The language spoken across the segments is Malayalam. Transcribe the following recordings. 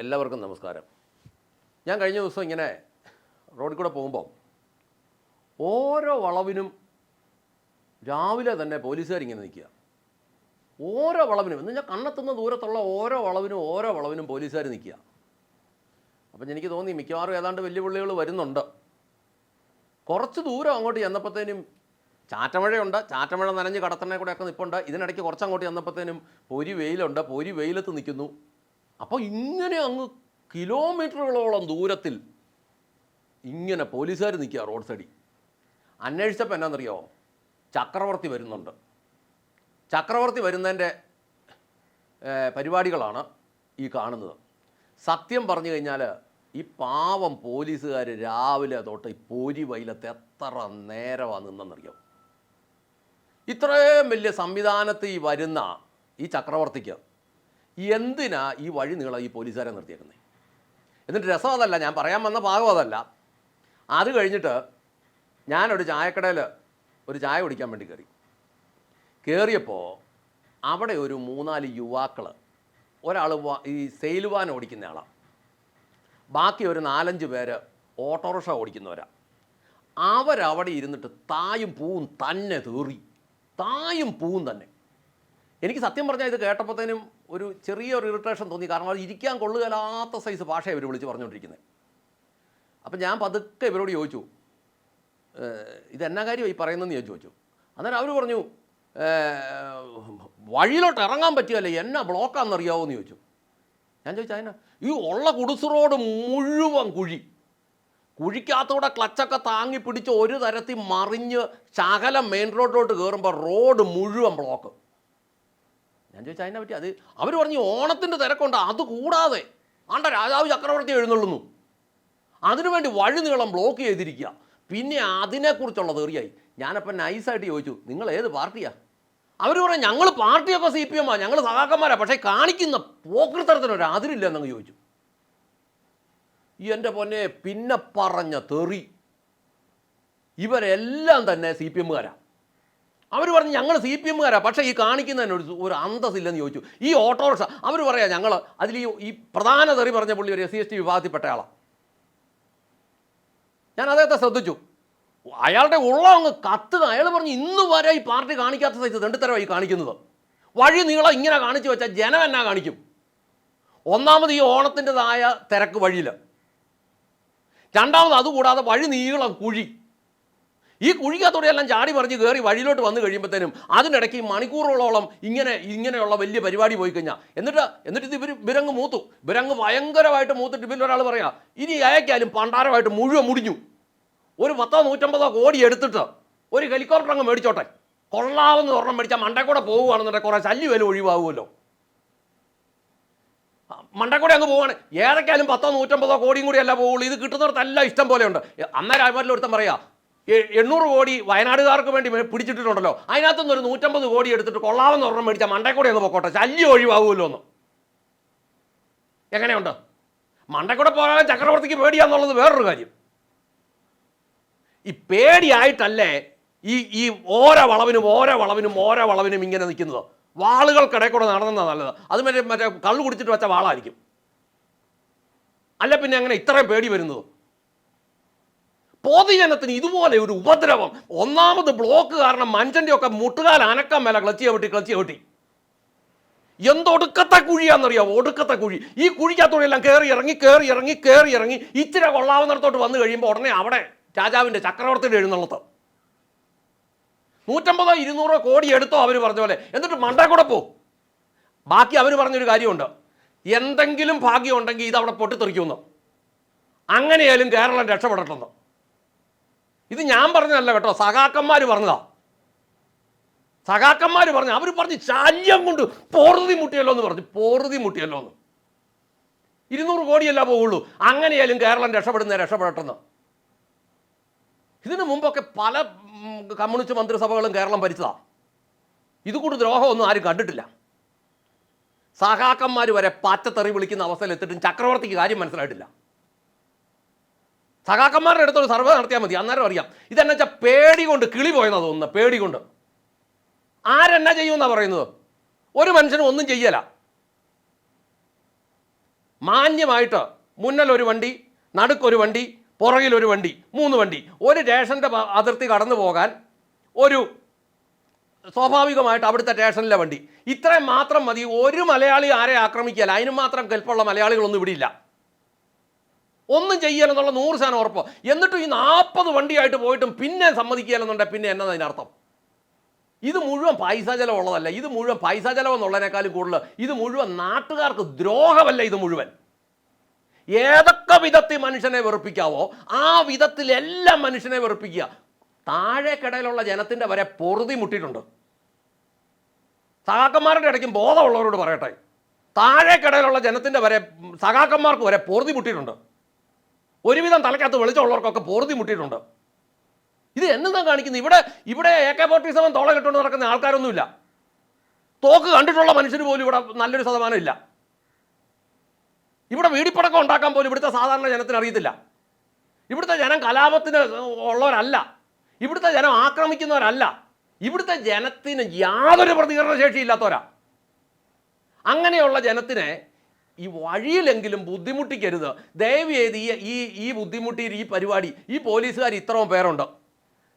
എല്ലാവർക്കും നമസ്കാരം. ഞാൻ കഴിഞ്ഞ ദിവസം ഇങ്ങനെ റോഡിൽ കൂടെ പോകുമ്പോൾ ഓരോ വളവിനും രാവിലെ തന്നെ പോലീസുകാരിങ്ങനെ നിൽക്കുക. ഓരോ വളവിനും എന്ന് ഞാൻ കണ്ണെത്തുന്ന ദൂരത്തുള്ള ഓരോ വളവിനും ഓരോ വളവിനും പോലീസുകാർ നിൽക്കുക. അപ്പം എനിക്ക് തോന്നി മിക്കവാറും ഏതാണ്ട് വെല്ലുവിളികൾ വരുന്നുണ്ട്. കുറച്ച് ദൂരം അങ്ങോട്ട് ചെന്നപ്പോഴത്തേനും ചാറ്റമഴയുണ്ട്. ചാറ്റമഴ നനഞ്ഞ് കടത്തണേ കൂടെയൊക്കെ നിൽപ്പുണ്ട് ഇതിനിടയ്ക്ക് കുറച്ച് അങ്ങോട്ട് ചെന്നപ്പോഴത്തേനും പൊരി വെയിലുണ്ട്. പൊരി വെയിലത്ത് നിൽക്കുന്നു. അപ്പോൾ ഇങ്ങനെ അങ്ങ് കിലോമീറ്ററുകളോളം ദൂരത്തിൽ ഇങ്ങനെ പോലീസുകാർ നിൽക്കുക റോഡ് സൈഡിൽ. അന്വേഷിച്ചപ്പോൾ എന്നാണെന്നറിയോ ചക്രവർത്തി വരുന്നുണ്ട്. ചക്രവർത്തി വരുന്നതിന്റെ പരിപാടികളാണ് ഈ കാണുന്നത്. സത്യം പറഞ്ഞു കഴിഞ്ഞാൽ ഈ പാവം പോലീസുകാർ രാവിലെ തൊട്ട് ഈ പോരി വൈലത്ത് എത്ര നേരമാണ് നിന്നെന്നറിയോ? ഇത്രയും വലിയ സംവിധാനത്തിൽ വരുന്ന ഈ ചക്രവർത്തിക്ക് എന്തിനാ ഈ വഴി നീളം ഈ പോലീസുകാരെ നിർത്തിയേക്കുന്നത് എന്നിട്ട് രസം അതല്ല ഞാൻ പറയാൻ വന്ന ഭാഗം അതല്ല. അത് കഴിഞ്ഞിട്ട് ഞാനൊരു ചായക്കടയിൽ ഒരു ചായ കുടിക്കാൻ വേണ്ടി കയറി കയറിയപ്പോൾ അവിടെ ഒരു മൂന്നാൽ യുവാക്കൾ ഒരാൾ ഈ സെയിൽ വാൻ ഓടിക്കുന്ന ആളാണ് ബാക്കി ഒരു നാലഞ്ച് പേര് ഓട്ടോറിക്ഷ ഓടിക്കുന്നവരാ. അവരവിടെ ഇരുന്നിട്ട് തായും പൂവും തന്നെ തീറി. തായും പൂവും തന്നെ. എനിക്ക് സത്യം പറഞ്ഞാൽ ഇത് കേട്ടപ്പോഴത്തേനും ഒരു ചെറിയൊരു ഇറിറ്റേഷൻ തോന്നി. കാരണം അത് ഇരിക്കാൻ കൊള്ളുകയില്ലാത്ത സൈസ് ഭാഷയാണ് ഇവർ വിളിച്ച് പറഞ്ഞുകൊണ്ടിരിക്കുന്നത് അപ്പം ഞാൻ പതുക്കെ ഇവരോട് ചോദിച്ചു ഇത് എന്നാ കാര്യമായി പറയുന്നതെന്ന് ഞാൻ ചോദിച്ചു. അന്നേരം അവർ പറഞ്ഞു "ഏഹ്, വഴിയിലോട്ട് ഇറങ്ങാൻ പറ്റുകയല്ലേ. എന്നാ ബ്ലോക്കാണെന്നറിയാവോ എന്ന് ചോദിച്ചു. ഞാൻ ചോദിച്ചു അതിനാ ഈ ഉള്ള കുടുസ് റോഡ് മുഴുവൻ കുഴി. കുഴിക്കകത്തൂടെ ക്ലച്ചൊക്കെ താങ്ങി പിടിച്ച് ഒരു തരത്തിൽ മറിഞ്ഞ് ശകലം മെയിൻ റോഡിലോട്ട് കയറുമ്പോൾ റോഡ് മുഴുവൻ ബ്ലോക്ക് ഞാൻ ചോദിച്ചാൽ അതിനെ പറ്റി അത് അവർ പറഞ്ഞു ഓണത്തിന്റെ തിരക്കുണ്ട് അത് കൂടാതെ ആണ്ട രാജാവ് ചക്രവർത്തി എഴുന്നള്ളുന്നു. അതിനുവേണ്ടി വഴി നീളം ബ്ലോക്ക് ചെയ്തിരിക്കുക പിന്നെ അതിനെക്കുറിച്ചുള്ള തെറിയായി ഞാനപ്പം നൈസായിട്ട് ചോദിച്ചു നിങ്ങൾ ഏത് പാർട്ടിയാ? അവർ പറഞ്ഞു ഞങ്ങൾ പാർട്ടിയൊക്കെ സി പി എമ്മാണ് ഞങ്ങൾ സഹാക്കന്മാരാ പക്ഷേ കാണിക്കുന്ന പോക്കൃത്തരത്തിനൊരു അതിരില്ല എന്നങ്ങ് ചോദിച്ചു. എന്റെ പൊന്നെ പിന്നെ പറഞ്ഞ തെറി ഇവരെല്ലാം തന്നെ സി പി എമ്മുകാരാ അവർ പറഞ്ഞു ഞങ്ങൾ സി പി എമ്മുകാരാ പക്ഷേ ഈ കാണിക്കുന്നതിന് ഒരു ഒരു അന്തസ്സില്ലെന്ന് ചോദിച്ചു. ഈ ഓട്ടോറിക്ഷ അവർ പറയാം ഞങ്ങൾ അതിൽ ഈ പ്രധാന തെറി പറഞ്ഞ പുള്ളി ഒരു എസ് സി എസ് ടി വിഭാഗത്തിൽപ്പെട്ട ആളാണ് ഞാൻ അദ്ദേഹത്തെ ശ്രദ്ധിച്ചു. അയാളുടെ ഉള്ള അങ്ങ് കത്തുക. അയാൾ പറഞ്ഞു ഇന്ന് വരെ ഈ പാർട്ടി കാണിക്കാത്ത സൈസ് രണ്ടുതരമായി കാണിക്കുന്നത്. വഴി നീളം ഇങ്ങനെ കാണിച്ചു വെച്ചാൽ ജനം എന്നാ കാണിക്കും? ഒന്നാമത് ഈ ഓണത്തിന്റെതായ തിരക്ക് വഴിയിൽ രണ്ടാമത് അതുകൂടാതെ വഴി നീളം കുഴി. ഈ കുഴിക്കാത്തോടെയെല്ലാം ചാടി മറിഞ്ഞ് കയറി വഴിയിലോട്ട് വന്നു കഴിയുമ്പോഴത്തേനും അതിനിടയ്ക്ക് ഈ മണിക്കൂറുകളോളം ഇങ്ങനെ ഇങ്ങനെയുള്ള വലിയ പരിപാടി പോയി കഴിഞ്ഞാൽ എന്നിട്ട് എന്നിട്ട് ഇത് ഇവർ ഇവരങ്ങ് മൂത്തു. ഇവരങ്ങ് ഭയങ്കരമായിട്ട് മൂത്തിട്ട് ഒരാൾ പറയാ ഇനി അയക്കാലും പണ്ടാരമായിട്ട് മുഴുവൻ മുടിഞ്ഞു. ഒരു പത്തോ നൂറ്റമ്പതോ കോടി എടുത്തിട്ട് ഒരു ഹെലികോപ്റ്റർ അങ്ങ് മേടിച്ചോട്ടെ. കൊള്ളാവുന്ന ഒരെണ്ണം മേടിച്ചാൽ മണ്ടേ കൂടെ പോകുകയാണെന്നുണ്ടെങ്കിൽ കുറേ ശല്യം വില ഒഴിവാകുമല്ലോ മണ്ടക്കൂടെ അങ്ങ് പോവാണ്. ഏതൊക്കെയാലും പത്തോ നൂറ്റമ്പതോ കോടിയും കൂടി അല്ല പോവുള്ളൂ. ഇത് കിട്ടുന്നിടത്തെല്ലാം ഇഷ്ടം പോലെയുണ്ട്. അന്നേരം ഒരുത്തം പറയാ "എ- എണ്ണൂറ് കോടി വയനാടുകാർക്ക് വേണ്ടി പിടിച്ചിട്ടുണ്ടല്ലോ അതിനകത്തുനിന്ന് ഒരു നൂറ്റമ്പത് കോടി എടുത്തിട്ട് കൊള്ളാവുന്ന ഒരെണ്ണം മേടിച്ചാൽ മണ്ടക്കൂടെ ഒന്ന് പോക്കോട്ടെ. ശല്യം ഒഴിവാകുമല്ലോ ഒന്ന് എങ്ങനെയുണ്ട്? മണ്ടക്കൂടെ പോകാൻ ചക്രവർത്തിക്ക് പേടിയാന്നുള്ളത് വേറൊരു കാര്യം. ഈ പേടിയായിട്ടല്ലേ ഈ ഈ ഓരോ വളവിനും ഓരോ വളവിനും ഓരോ വളവിനും ഇങ്ങനെ നിൽക്കുന്നത്? വാളുകൾക്കിടയിൽ കൂടെ നടന്നതാണ് നല്ലത്. അത് മറ്റേ മറ്റേ കള്ളു കുടിച്ചിട്ട് വെച്ച വാളായിരിക്കും. അല്ല പിന്നെ അങ്ങനെ ഇത്രയും പേടി വരുന്നത്? പൊതുജനത്തിന് ഇതുപോലെ ഒരു ഉപദ്രവം. ഒന്നാമത് ബ്ലോക്ക് കാരണം മനുഷ്യന്റെ ഒക്കെ മുട്ടുകാൽ അനക്കാൻ മേല ക്ലച്ച് ചവിട്ടി ക്ലച്ച് ചവിട്ടി എന്തൊടുക്കത്തെ കുഴിയാണെന്നറിയാമോ ഒടുക്കത്തെ കുഴി. ഈ കുഴിക്കകത്തൂടെ എല്ലാം കയറി ഇറങ്ങി കയറി ഇറങ്ങി കയറി ഇറങ്ങി ഇച്ചിരി കൊള്ളാവുന്നിടത്തോട്ട് വന്നു കഴിയുമ്പോൾ ഉടനെ അവിടെ രാജാവിന്റെ ചക്രവർത്തിയുടെ എഴുന്നള്ളത്ത്. നൂറ്റമ്പതോ ഇരുന്നൂറോ കോടി എടുത്തോ അവർ പറഞ്ഞ പോലെ. എന്നിട്ട് മണ്ടേ കൂടെ പോ. ബാക്കി അവർ പറഞ്ഞൊരു കാര്യമുണ്ട്. എന്തെങ്കിലും ഭാഗ്യം ഉണ്ടെങ്കിൽ ഇത് അവിടെ പൊട്ടിത്തെറിക്കുമെന്ന് അങ്ങനെയായാലും കേരളം രക്ഷപ്പെടട്ടെന്ന്. ഇത് ഞാൻ പറഞ്ഞതല്ല കേട്ടോ. സഖാക്കന്മാർ പറഞ്ഞതാ. സഖാക്കന്മാർ പറഞ്ഞു അവർ പറഞ്ഞ് ശല്യം കൊണ്ട് പോറുതി മുട്ടിയല്ലോ എന്ന് പറഞ്ഞു. പോറുതി മുട്ടിയല്ലോ എന്ന്. ഇരുന്നൂറ് കോടിയല്ല പോവുള്ളൂ. അങ്ങനെയാലും കേരളം രക്ഷപ്പെടുന്ന രക്ഷപ്പെടട്ടെന്ന്. ഇതിനു മുമ്പൊക്കെ പല കമ്മ്യൂണിസ്റ്റ് മന്ത്രിസഭകളും കേരളം ഭരിച്ചതാ. ഇത് കൂടി ദ്രോഹമൊന്നും ആരും കണ്ടിട്ടില്ല. സഹാക്കന്മാർ വരെ പാറ്റത്തെറി വിളിക്കുന്ന അവസ്ഥയിൽ എത്തിയിട്ടും ചക്രവർത്തിക്ക് കാര്യം മനസ്സിലായിട്ടില്ല. സഹാക്കന്മാരുടെ അടുത്തൊരു സർവേ നടത്തിയാൽ മതി. അന്നേരം അറിയാം. ഇതെന്നു വെച്ചാൽ പേടി കൊണ്ട് കിളി പോയെന്നാ തോന്നുന്നത് പേടി കൊണ്ട്. ആരെന്നാ ചെയ്യുമെന്നാണ് പറയുന്നത്? ഒരു മനുഷ്യനും ഒന്നും ചെയ്യല. മാന്യമായിട്ട് മുന്നിലൊരു വണ്ടി നടുക്കൊരു വണ്ടി പുറകിലൊരു വണ്ടി മൂന്ന് വണ്ടി. ഒരു സ്റ്റേഷന്റെ അതിർത്തി കടന്നു പോകാൻ ഒരു സ്വാഭാവികമായിട്ട് അവിടുത്തെ സ്റ്റേഷനിലെ വണ്ടി. ഇത്രയും മാത്രം മതി. ഒരു മലയാളി ആരെ ആക്രമിക്കുകയല്ല അതിനും മാത്രം കെൽപ്പുള്ള മലയാളികളൊന്നും ഇവിടെ ഇല്ല. ഒന്നും ചെയ്യലെന്നുള്ള നൂറ് ശതമാനം ഉറപ്പ്. എന്നിട്ടും ഈ നാൽപ്പത് വണ്ടിയായിട്ട് പോയിട്ടും പിന്നെ സമ്മതിക്കുകയല്ലെന്നുണ്ടെങ്കിൽ പിന്നെ എന്നതാണ് അതിനർത്ഥം ഇത് മുഴുവൻ പൈസ ചെലവ് ഉള്ളതല്ല ഇത് മുഴുവൻ പൈസ ചെലവ് എന്നുള്ളതിനേക്കാളും കൂടുതൽ. ഇത് മുഴുവൻ നാട്ടുകാർക്ക് ദ്രോഹമല്ല ഇത് മുഴുവൻ. ഏതൊക്കെ വിധത്തിൽ മനുഷ്യനെ വെറുപ്പിക്കാവോ ആ വിധത്തിൽ എല്ലാം മനുഷ്യനെ വെറുപ്പിക്കുക. താഴേക്കിടയിലുള്ള ജനത്തിന്റെ വരെ പൊറുതി മുട്ടിയിട്ടുണ്ട്. സഹാക്കന്മാരുടെ ഇടയ്ക്കും ബോധമുള്ളവരോട് പറയട്ടെ. താഴേക്കിടയിലുള്ള ജനത്തിന്റെ വരെ സഹാക്കന്മാർക്ക് വരെ പൊറുതി മുട്ടിയിട്ടുണ്ട്. ഒരുവിധം തലക്കകത്ത് വെളിച്ചമുള്ളവർക്കൊക്കെ പൊറുതി മുട്ടിയിട്ടുണ്ട്. ഇത് എന്നതാ കാണിക്കുന്നത് ഇവിടെ ഇവിടെ എ കെ ഫോർട്ടി സെവൻ തോള കിട്ടുകൊണ്ട് നടക്കുന്ന ആൾക്കാരൊന്നുമില്ല. തോക്ക് കണ്ടിട്ടുള്ള മനുഷ്യർ പോലും ഇവിടെ നല്ലൊരു ശതമാനം ഇല്ല. ഇവിടെ വീടിപ്പടക്കം ഉണ്ടാക്കാൻ പോലും ഇവിടുത്തെ സാധാരണ ജനത്തിന് അറിയത്തില്ല. ഇവിടുത്തെ ജനം കലാപത്തിന് ഉള്ളവരല്ല. ഇവിടുത്തെ ജനം ആക്രമിക്കുന്നവരല്ല. ഇവിടുത്തെ ജനത്തിന് യാതൊരു പ്രതികരണ ശേഷിയില്ലാത്തവരാ അങ്ങനെയുള്ള ജനത്തിനെ ഈ വഴിയിലെങ്കിലും ബുദ്ധിമുട്ടിക്കരുത്. ദയവ് ചെയ്ത് ഈ ഈ ഈ ഈ പരിപാടി ഈ പോലീസുകാർ ഇത്രയും പേരുണ്ട്.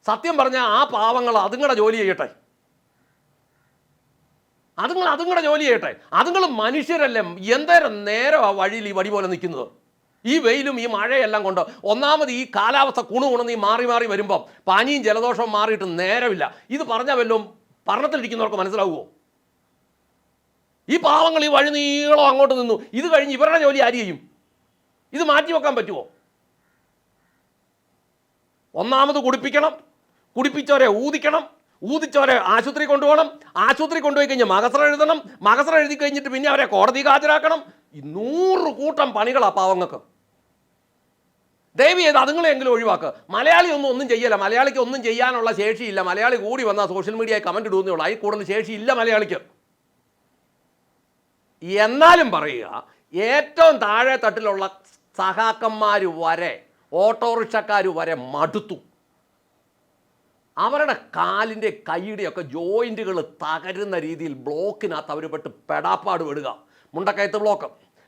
സത്യം പറഞ്ഞാൽ ആ പാവങ്ങൾ അതുങ്ങളുടെ ജോലി ചെയ്യട്ടെ. അതുങ്ങൾ അതുങ്ങളുടെ ജോലി ചെയ്യട്ടെ. അതുങ്ങൾ മനുഷ്യരല്ലേ എന്തേരം നേരം ആ വഴിയിൽ ഈ വടി പോലെ നിൽക്കുന്നത്? ഈ വെയിലും ഈ മഴയെല്ലാം കൊണ്ട് ഒന്നാമത് ഈ കാലാവസ്ഥ കുണു കുണന്ന് ഈ മാറി മാറി വരുമ്പം പനിയും ജലദോഷവും മാറിയിട്ട് നേരമില്ല. ഇത് പറഞ്ഞാൽ വല്ലതും പറഞ്ഞത്തിലിരിക്കുന്നവർക്ക് മനസ്സിലാവുമോ ഈ പാവങ്ങൾ ഈ വഴി നീളം അങ്ങോട്ട് നിന്നു. ഇത് കഴിഞ്ഞ് ഇവരുടെ ജോലി ആര് ചെയ്യും? ഇത് മാറ്റി വെക്കാൻ പറ്റുമോ ഒന്നാമത് കുടിപ്പിക്കണം. കുടിപ്പിച്ചവരെ ഊതിക്കണം. ഊതിച്ചവരെ ആശുപത്രി കൊണ്ടുപോകണം. ആശുപത്രി കൊണ്ടുപോയി കഴിഞ്ഞ് മകസറ എഴുതണം. മകസറ എഴുതി കഴിഞ്ഞിട്ട് പിന്നെ അവരെ കോടതിക്ക് ഹാജരാക്കണം. നൂറ് കൂട്ടം പണികളാണ് പാവങ്ങൾക്ക്. ദയവ് ചെയ്ത് അതുങ്ങളെങ്കിലും ഒഴിവാക്കുക മലയാളി ഒന്നും ഒന്നും ചെയ്യല്ല. മലയാളിക്ക് ഒന്നും ചെയ്യാനുള്ള ശേഷിയില്ല. മലയാളി കൂടി വന്നാൽ സോഷ്യൽ മീഡിയയിൽ കമന്റ് ഇടുന്നേ ഉള്ളൂ. അതിൽ കൂടുതൽ ശേഷിയില്ല മലയാളിക്ക്. എന്നാലും പറയുക ഏറ്റവും താഴെ തട്ടിലുള്ള സഹാക്കന്മാർ വരെ ഓട്ടോറിക്ഷക്കാർ വരെ മടുത്തു. അവരുടെ കാലിന്റെ കൈയുടെയൊക്കെ ജോയിന്റുകൾ തകരുന്ന രീതിയിൽ ബ്ലോക്കിനകത്ത് അവർ പെട്ട് പെടാപ്പാട് വിടുക മുണ്ടക്കയത്ത് ബ്ലോക്ക്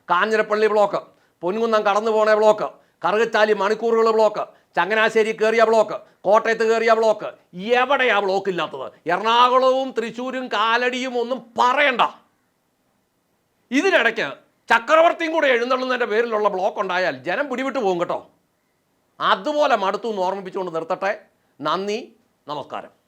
കാഞ്ഞിരപ്പള്ളി ബ്ലോക്ക് പൊൻകുന്നം കടന്നു പോണ ബ്ലോക്ക് കറുകച്ചാലി മണിക്കൂറുകൾ ബ്ലോക്ക് ചങ്ങനാശ്ശേരി കയറിയ ബ്ലോക്ക് കോട്ടയത്ത് കയറിയ ബ്ലോക്ക്. എവിടെയാ ബ്ലോക്ക് ഇല്ലാത്തത് എറണാകുളവും തൃശ്ശൂരും കാലടിയും ഒന്നും പറയണ്ട. ഇതിനിടയ്ക്ക് ചക്രവർത്തിയും കൂടെ എഴുന്നള്ളുന്നതിന്റെ പേരിലുള്ള ബ്ലോക്ക് ഉണ്ടായാൽ ജനം പിടിവിട്ട് പോകും കേട്ടോ. അതുപോലെ മടുത്തു എന്ന് ഓർമ്മിപ്പിച്ചുകൊണ്ട് നിർത്തട്ടെ. നന്ദി. നമസ്കാരം.